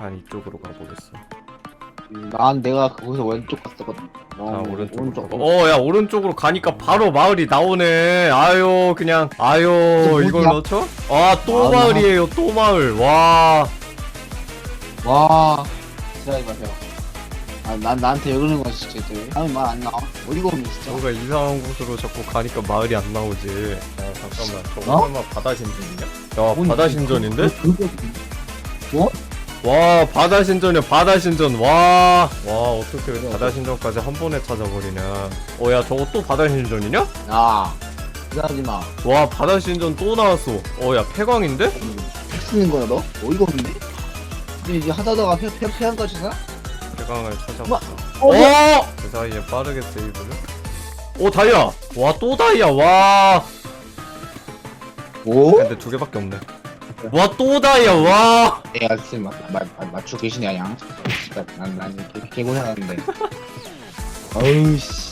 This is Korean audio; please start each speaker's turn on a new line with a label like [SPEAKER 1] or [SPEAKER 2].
[SPEAKER 1] 난 이쪽으로 가보겠어.
[SPEAKER 2] 음, 난 내가 거기서 왼쪽 갔었거든. 어,
[SPEAKER 1] 아 오른쪽으로.
[SPEAKER 2] 오른쪽.
[SPEAKER 1] 가봐. 어야 오른쪽으로 가니까 바로 마을이 나오네. 아유 그냥 아유
[SPEAKER 2] 저
[SPEAKER 1] 이걸? 넣죠? 아 또
[SPEAKER 2] 아,
[SPEAKER 1] 마을이에요 또 마을. 와.
[SPEAKER 2] 와. 지랄이 마세요. 아, 난 나한테 왜 그러는 거야 진짜. 다음에 말안 나와. 어디가 없네 진짜.
[SPEAKER 1] 뭔가 이상한 곳으로 자꾸 가니까 마을이 안 나오지. 야 잠깐만 저거
[SPEAKER 2] 어?
[SPEAKER 1] 설마 바다 신전이냐? 야
[SPEAKER 2] 뭔-
[SPEAKER 1] 바다 신전인데?
[SPEAKER 2] 뭐?
[SPEAKER 1] 와 바다 신전이야 바다 신전 와와 어떻게 바다 신전까지 한 번에 찾아버리냐 어야 저거 또 바다 신전이냐?
[SPEAKER 2] 야. 이상하지 마.
[SPEAKER 1] 와 바다 신전 또 나왔어 어야 폐광인데?
[SPEAKER 2] 핵 쓰는 거야 너? 어이가 없네. 근데 이제 하다다가 폐, 폐, 폐한까지 사?
[SPEAKER 1] 폐광을
[SPEAKER 2] 와,
[SPEAKER 1] 찾아봤어
[SPEAKER 2] 어,
[SPEAKER 1] 어! 그 사이에 빠르게 세이브를 오 다이아 와 또 다이아 와
[SPEAKER 2] 오?
[SPEAKER 1] 근데 두 개밖에 없네 와 또 다이아 와
[SPEAKER 2] 내가 지금 맞, 맞, 맞, 맞추고 계시냐 양? 난, 난 개, 개고생하는데. 어우 씨.